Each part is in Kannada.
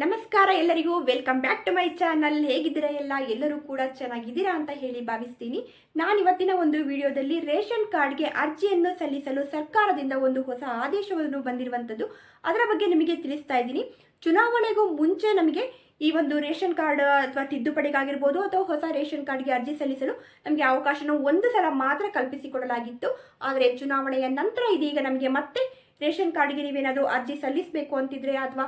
ನಮಸ್ಕಾರ ಎಲ್ಲರಿಗೂ welcome back to my channel ಹೇಗಿದ್ದೀರಾ ಎಲ್ಲ? ಎಲ್ಲರೂ ಕೂಡ ಚೆನ್ನಾಗಿದ್ದೀರಾ ಅಂತ ಹೇಳಿ ಭಾವಿಸ್ತೀನಿ. ನಾನು ಇವತ್ತಿನ ಒಂದು ವಿಡಿಯೋದಲ್ಲಿ ರೇಷನ್ ಕಾರ್ಡ್ಗೆ ಅರ್ಜಿಯನ್ನು ಸಲ್ಲಿಸಲು ಸರ್ಕಾರದಿಂದ ಒಂದು ಹೊಸ ಆದೇಶವನ್ನು ಬಂದಿರುವಂಥದ್ದು ಅದರ ಬಗ್ಗೆ ನಿಮಗೆ ತಿಳಿಸ್ತಾ ಇದ್ದೀನಿ. ಚುನಾವಣೆಗೂ ಮುಂಚೆ ನಮಗೆ ಈ ಒಂದು ರೇಷನ್ ಕಾರ್ಡ್ ಅಥವಾ ತಿದ್ದುಪಡಿಗಾಗಿರ್ಬೋದು ಅಥವಾ ಹೊಸ ರೇಷನ್ ಕಾರ್ಡ್ಗೆ ಅರ್ಜಿ ಸಲ್ಲಿಸಲು ನಮಗೆ ಅವಕಾಶನ ಒಂದು ಸಲ ಮಾತ್ರ ಕಲ್ಪಿಸಿಕೊಡಲಾಗಿತ್ತು. ಆದರೆ ಚುನಾವಣೆಯ ನಂತರ ಇದೀಗ ನಮಗೆ ಮತ್ತೆ ರೇಷನ್ ಕಾರ್ಡ್ಗೆ ನೀವೇನಾದರೂ ಅರ್ಜಿ ಸಲ್ಲಿಸಬೇಕು ಅಂತಿದ್ರೆ ಅಥವಾ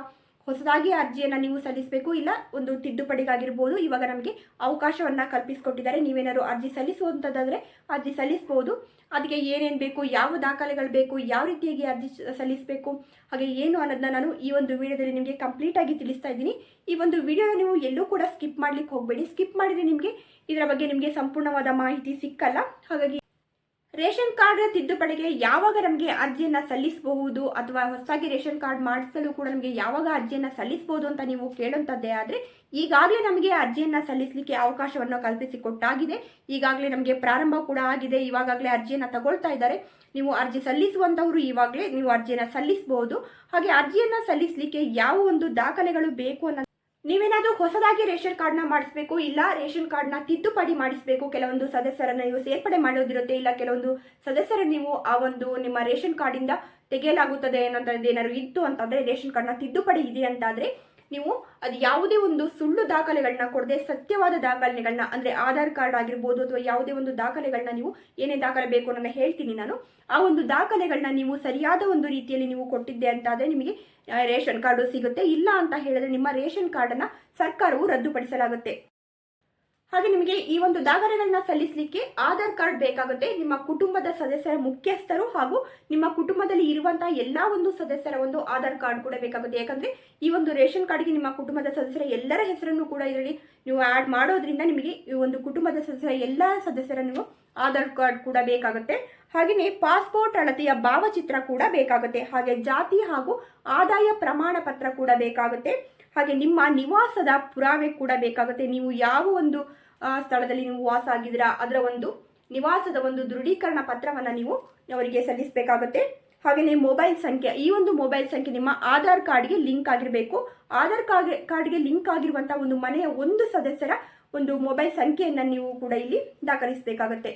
ಹೊಸದಾಗಿ ಅರ್ಜಿಯನ್ನು ನೀವು ಸಲ್ಲಿಸಬೇಕು ಇಲ್ಲ, ಒಂದು ತಿದ್ದುಪಡಿಗಾಗಿರ್ಬೋದು, ಇವಾಗ ನಮಗೆ ಅವಕಾಶವನ್ನು ಕಲ್ಪಿಸಿಕೊಟ್ಟಿದ್ದಾರೆ. ನೀವೇನಾದ್ರು ಅರ್ಜಿ ಸಲ್ಲಿಸುವಂಥದ್ದಾದರೆ ಅರ್ಜಿ ಸಲ್ಲಿಸ್ಬೋದು. ಅದಕ್ಕೆ ಏನೇನು ಬೇಕು, ಯಾವ ದಾಖಲೆಗಳು ಬೇಕು, ಯಾವ ರೀತಿಯಾಗಿ ಅರ್ಜಿ ಸಲ್ಲಿಸಬೇಕು, ಹಾಗೆ ಏನು ಅನ್ನೋದನ್ನ ನಾನು ಈ ಒಂದು ವಿಡಿಯೋದಲ್ಲಿ ನಿಮಗೆ ಕಂಪ್ಲೀಟಾಗಿ ತಿಳಿಸ್ತಾ ಇದ್ದೀನಿ. ಈ ಒಂದು ವಿಡಿಯೋನ ನೀವು ಎಲ್ಲೂ ಕೂಡ ಸ್ಕಿಪ್ ಮಾಡ್ಲಿಕ್ಕೆ ಹೋಗಬೇಡಿ. ಸ್ಕಿಪ್ ಮಾಡಿದರೆ ನಿಮಗೆ ಇದರ ಬಗ್ಗೆ ನಿಮಗೆ ಸಂಪೂರ್ಣವಾದ ಮಾಹಿತಿ ಸಿಕ್ಕಲ್ಲ. ಹಾಗಾಗಿ ರೇಷನ್ ಕಾರ್ಡ್ ತಿದ್ದುಪಡಿಗೆ ಯಾವಾಗ ನಮಗೆ ಅರ್ಜಿಯನ್ನು ಸಲ್ಲಿಸಬಹುದು ಅಥವಾ ಹೊಸದಾಗಿ ರೇಷನ್ ಕಾರ್ಡ್ ಮಾಡಿಸಲು ಕೂಡ ನಮಗೆ ಯಾವಾಗ ಅರ್ಜಿಯನ್ನು ಸಲ್ಲಿಸಬಹುದು ಅಂತ ನೀವು ಕೇಳುವಂಥದ್ದೇ ಆದರೆ, ಈಗಾಗಲೇ ನಮಗೆ ಅರ್ಜಿಯನ್ನು ಸಲ್ಲಿಸಲಿಕ್ಕೆ ಅವಕಾಶವನ್ನು ಕಲ್ಪಿಸಿಕೊಟ್ಟಾಗಿದೆ. ಈಗಾಗಲೇ ನಮಗೆ ಪ್ರಾರಂಭ ಕೂಡ ಆಗಿದೆ. ಇವಾಗಲೇ ಅರ್ಜಿಯನ್ನು ತಗೊಳ್ತಾ ಇದ್ದಾರೆ. ನೀವು ಅರ್ಜಿ ಸಲ್ಲಿಸುವಂಥವರು ಇವಾಗಲೇ ನೀವು ಅರ್ಜಿಯನ್ನು ಸಲ್ಲಿಸಬಹುದು. ಹಾಗೆ ಅರ್ಜಿಯನ್ನು ಸಲ್ಲಿಸಲಿಕ್ಕೆ ಯಾವ ಒಂದು ದಾಖಲೆಗಳು ಬೇಕು ಅನ್ನೋ ನೀವೇನಾದ್ರೂ ಹೊಸದಾಗಿ ರೇಷನ್ ಕಾರ್ಡ್ನ ಮಾಡಿಸ್ಬೇಕು ಇಲ್ಲ ರೇಷನ್ ಕಾರ್ಡ್ನ ತಿದ್ದುಪಡಿ ಮಾಡಿಸಬೇಕು ಕೆಲವೊಂದು ಸದಸ್ಯರನ್ನು ನೀವು ಸೇರ್ಪಡೆ ಮಾಡೋದಿರುತ್ತೆ ಇಲ್ಲ ಕೆಲವೊಂದು ಸದಸ್ಯರ ನೀವು ಆ ಒಂದು ನಿಮ್ಮ ರೇಷನ್ ಕಾರ್ಡಿಂದ ತೆಗೆಯಲಾಗುತ್ತದೆ ಏನಂತ ಏನಾದ್ರು ಇತ್ತು ಅಂತಂದರೆ ರೇಷನ್ ಕಾರ್ಡ್ನ ತಿದ್ದುಪಡಿ ಇದೆ ಅಂತಾದ್ರೆ ನೀವು ಅದು ಯಾವುದೇ ಒಂದು ಸುಳ್ಳು ದಾಖಲೆಗಳನ್ನ ಕೊಡದೆ ಸತ್ಯವಾದ ದಾಖಲೆಗಳನ್ನ, ಅಂದ್ರೆ ಆಧಾರ್ ಕಾರ್ಡ್ ಆಗಿರ್ಬೋದು ಅಥವಾ ಯಾವುದೇ ಒಂದು ದಾಖಲೆಗಳನ್ನ ನೀವು ಏನೇ ದಾಖಲೆ ಬೇಕು ಅನ್ನೋ ಹೇಳ್ತೀನಿ ನಾನು. ಆ ಒಂದು ದಾಖಲೆಗಳನ್ನ ನೀವು ಸರಿಯಾದ ಒಂದು ರೀತಿಯಲ್ಲಿ ನೀವು ಕೊಟ್ಟಿದ್ದೆ ಅಂತಾದ್ರೆ ನಿಮಗೆ ರೇಷನ್ ಕಾರ್ಡು ಸಿಗುತ್ತೆ. ಇಲ್ಲ ಅಂತ ಹೇಳಿದ್ರೆ ನಿಮ್ಮ ರೇಷನ್ ಕಾರ್ಡನ್ನ ಸರ್ಕಾರವು ರದ್ದುಪಡಿಸಲಾಗುತ್ತೆ. ಹಾಗೆ ನಿಮಗೆ ಈ ಒಂದು ದಾಖಲೆಗಳನ್ನ ಸಲ್ಲಿಸಲಿಕ್ಕೆ ಆಧಾರ್ ಕಾರ್ಡ್ ಬೇಕಾಗುತ್ತೆ. ನಿಮ್ಮ ಕುಟುಂಬದ ಸದಸ್ಯರ ಮುಖ್ಯಸ್ಥರು ಹಾಗೂ ನಿಮ್ಮ ಕುಟುಂಬದಲ್ಲಿ ಇರುವಂತಹ ಎಲ್ಲಾ ಒಂದು ಸದಸ್ಯರ ಒಂದು ಆಧಾರ್ ಕಾರ್ಡ್ ಕೂಡ ಬೇಕಾಗುತ್ತೆ. ಯಾಕಂದ್ರೆ ಈ ಒಂದು ರೇಷನ್ ಕಾರ್ಡ್ಗೆ ನಿಮ್ಮ ಕುಟುಂಬದ ಸದಸ್ಯರ ಎಲ್ಲರ ಹೆಸರನ್ನು ಕೂಡ ಇದರಲ್ಲಿ ನೀವು ಆಡ್ ಮಾಡೋದ್ರಿಂದ ನಿಮಗೆ ಈ ಒಂದು ಕುಟುಂಬದ ಸದಸ್ಯರ ಎಲ್ಲ ಸದಸ್ಯರ ನೀವು ಆಧಾರ್ ಕಾರ್ಡ್ ಕೂಡ ಬೇಕಾಗುತ್ತೆ. ಹಾಗೆಯೇ ಪಾಸ್ಪೋರ್ಟ್ ಅಳತೆಯ ಭಾವಚಿತ್ರ ಕೂಡ ಬೇಕಾಗುತ್ತೆ. ಹಾಗೆ ಜಾತಿ ಹಾಗೂ ಆದಾಯ ಪ್ರಮಾಣ ಪತ್ರ ಕೂಡ ಬೇಕಾಗುತ್ತೆ. ಹಾಗೆ ನಿಮ್ಮ ನಿವಾಸದ ಪುರಾವೆ ಕೂಡ ಬೇಕಾಗುತ್ತೆ. ನೀವು ಯಾವ ಒಂದು ಸ್ಥಳದಲ್ಲಿ ನೀವು ವಾಸ ಆಗಿದ್ದೀರಾ, ಅದರ ಒಂದು ನಿವಾಸದ ಒಂದು ದೃಢೀಕರಣ ಪತ್ರವನ್ನು ನೀವು ಅವರಿಗೆ ಸಲ್ಲಿಸಬೇಕಾಗುತ್ತೆ. ಹಾಗೆಯೇ ಮೊಬೈಲ್ ಸಂಖ್ಯೆ, ಈ ಒಂದು ಮೊಬೈಲ್ ಸಂಖ್ಯೆ ನಿಮ್ಮ ಆಧಾರ್ ಕಾರ್ಡ್ಗೆ ಲಿಂಕ್ ಆಗಿರಬೇಕು. ಆಧಾರ್ ಕಾರ್ಡ್, ಕಾರ್ಡ್ಗೆ ಲಿಂಕ್ ಆಗಿರುವಂಥ ಒಂದು ಮನೆಯ ಒಂದು ಸದಸ್ಯರ ಒಂದು ಮೊಬೈಲ್ ಸಂಖ್ಯೆಯನ್ನು ನೀವು ಕೂಡ ಇಲ್ಲಿ ದಾಖಲಿಸಬೇಕಾಗುತ್ತೆ.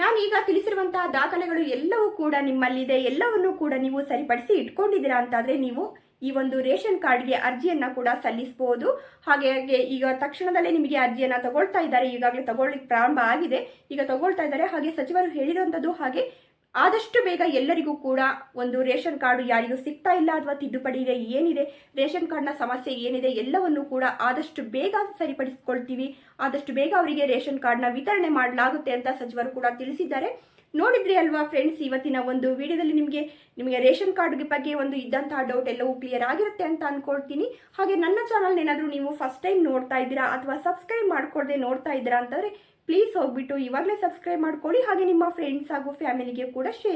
ನಾನು ಈಗ ತಿಳಿಸಿರುವಂತಹ ದಾಖಲೆಗಳು ಎಲ್ಲವೂ ಕೂಡ ನಿಮ್ಮಲ್ಲಿದೆ. ಎಲ್ಲವನ್ನು ಕೂಡ ನೀವು ಸರಿಪಡಿಸಿ ಇಟ್ಕೊಂಡಿದ್ದೀರಾ ಅಂತಾದ್ರೆ ನೀವು ಈ ಒಂದು ರೇಷನ್ ಕಾರ್ಡ್ಗೆ ಅರ್ಜಿಯನ್ನ ಕೂಡ ಸಲ್ಲಿಸಬಹುದು ಹಾಗೆ ಈಗ ತಕ್ಷಣದಲ್ಲೇ ನಿಮಗೆ ಅರ್ಜಿಯನ್ನ ತಗೊಳ್ತಾ ಇದ್ದಾರೆ. ಈಗಾಗಲೇ ತಗೊಳ್ಳಿಕ್ಕೆ ಪ್ರಾರಂಭ ಆಗಿದೆ. ಈಗ ತಗೊಳ್ತಾ ಇದ್ದಾರೆ. ಹಾಗೆ ಸಚಿವರು ಹೇಳಿರುವಂತದ್ದು ಹಾಗೆ ಆದಷ್ಟು ಬೇಗ ಎಲ್ಲರಿಗೂ ಕೂಡ ಒಂದು ರೇಷನ್ ಕಾರ್ಡು ಯಾರಿಗೂ ಸಿಗ್ತಾ ಇಲ್ಲ ಅಥವಾ ತಿದ್ದುಪಡಿ ಇದೆ ಏನಿದೆ, ರೇಷನ್ ಕಾರ್ಡ್ನ ಸಮಸ್ಯೆ ಏನಿದೆ ಎಲ್ಲವನ್ನು ಕೂಡ ಆದಷ್ಟು ಬೇಗ ಸರಿಪಡಿಸ್ಕೊಳ್ತೀವಿ. ಆದಷ್ಟು ಬೇಗ ಅವರಿಗೆ ರೇಷನ್ ಕಾರ್ಡ್ನ ವಿತರಣೆ ಮಾಡಲಾಗುತ್ತೆ ಅಂತ ಸಚಿವರು ಕೂಡ ತಿಳಿಸಿದ್ದಾರೆ. ನೋಡಿದ್ರಿ ಅಲ್ವಾ ಫ್ರೆಂಡ್ಸ್ ಇವತ್ತಿನ ಒಂದು ವಿಡಿಯೋದಲ್ಲಿ ನಿಮಗೆ ನಿಮಗೆ ರೇಷನ್ ಕಾರ್ಡ್ ಬಗ್ಗೆ ಒಂದು ಇದ್ದಂತಹ ಡೌಟ್ ಎಲ್ಲವೂ ಕ್ಲಿಯರ್ ಆಗಿರುತ್ತೆ ಅಂತ ಅನ್ಕೊಳ್ತೀನಿ. ಹಾಗೆ ನನ್ನ ಚಾನಲ್ ಏನಾದರೂ ನೀವು ಫಸ್ಟ್ ಟೈಮ್ ನೋಡ್ತಾ ಇದ್ದೀರಾ ಅಥವಾ ಸಬ್ಸ್ಕ್ರೈಬ್ ಮಾಡ್ಕೊಳ್ದೆ ನೋಡ್ತಾ ಇದ್ದೀರಾ ಅಂತಂದರೆ ಪ್ಲೀಸ್ ಹೋಗ್ಬಿಟ್ಟು ಇವಾಗಲೇ ಸಬ್ಸ್ಕ್ರೈಬ್ ಮಾಡ್ಕೊಳ್ಳಿ. ಹಾಗೆ ನಿಮ್ಮ ಫ್ರೆಂಡ್ಸ್ ಹಾಗೂ ಫ್ಯಾಮಿಲಿಗೆ ಕೂಡ ಶೇರ್